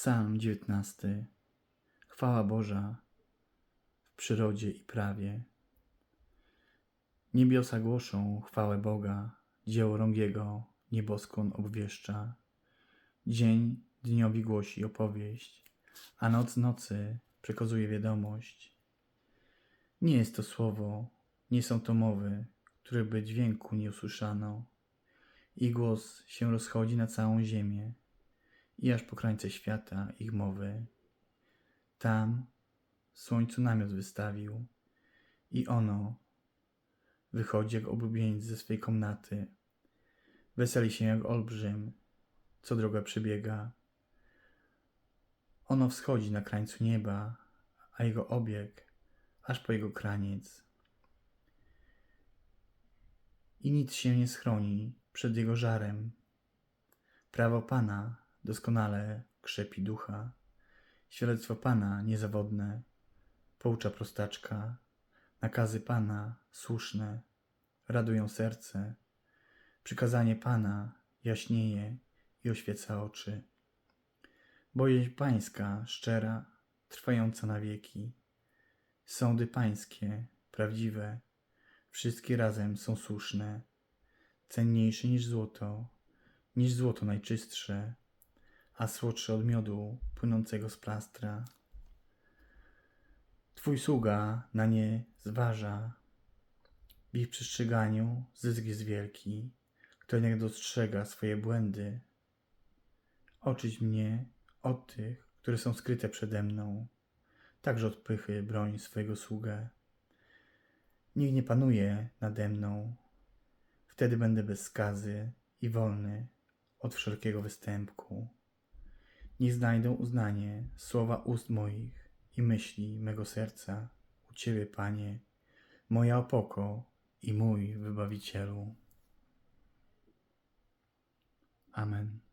Psalm 19. Chwała Boża w przyrodzie i prawie. Niebiosa głoszą chwałę Boga, dzieło rąk Jego nieboskłon obwieszcza. Dzień dniowi głosi opowieść, a noc nocy przekazuje wiadomość. Nie jest to słowo, nie są to mowy, które by dźwięku nie usłyszano. I głos się rozchodzi na całą ziemię i aż po krańce świata ich mowy. Tam słońcu namiot wystawił i ono wychodzi jak oblubieńc ze swej komnaty. Weseli się jak olbrzym, co droga przebiega. Ono wschodzi na krańcu nieba, a jego obieg aż po jego kraniec. I nic się nie schroni przed jego żarem. Prawo Pana doskonale krzepi ducha. Świadectwo Pana niezawodne poucza prostaczka. Nakazy Pana słuszne radują serce. Przykazanie Pana jaśnieje i oświeca oczy. Bojeź Pańska szczera, trwająca na wieki. Sądy Pańskie prawdziwe, wszystkie razem są słuszne. Cenniejsze niż złoto, niż złoto najczystsze, a słodsze od miodu płynącego z plastra. Twój sługa na nie zważa. W ich przestrzeganiu zysk jest wielki. Kto jednak dostrzega swoje błędy, oczyść mnie od tych, które są skryte przede mną, także od pychy broń swojego sługę. Niech nie panuje nade mną, wtedy będę bez skazy i wolny od wszelkiego występku. Niech znajdą uznanie słowa ust moich i myśli mego serca u Ciebie, Panie, moja opoko i mój wybawicielu. Amen.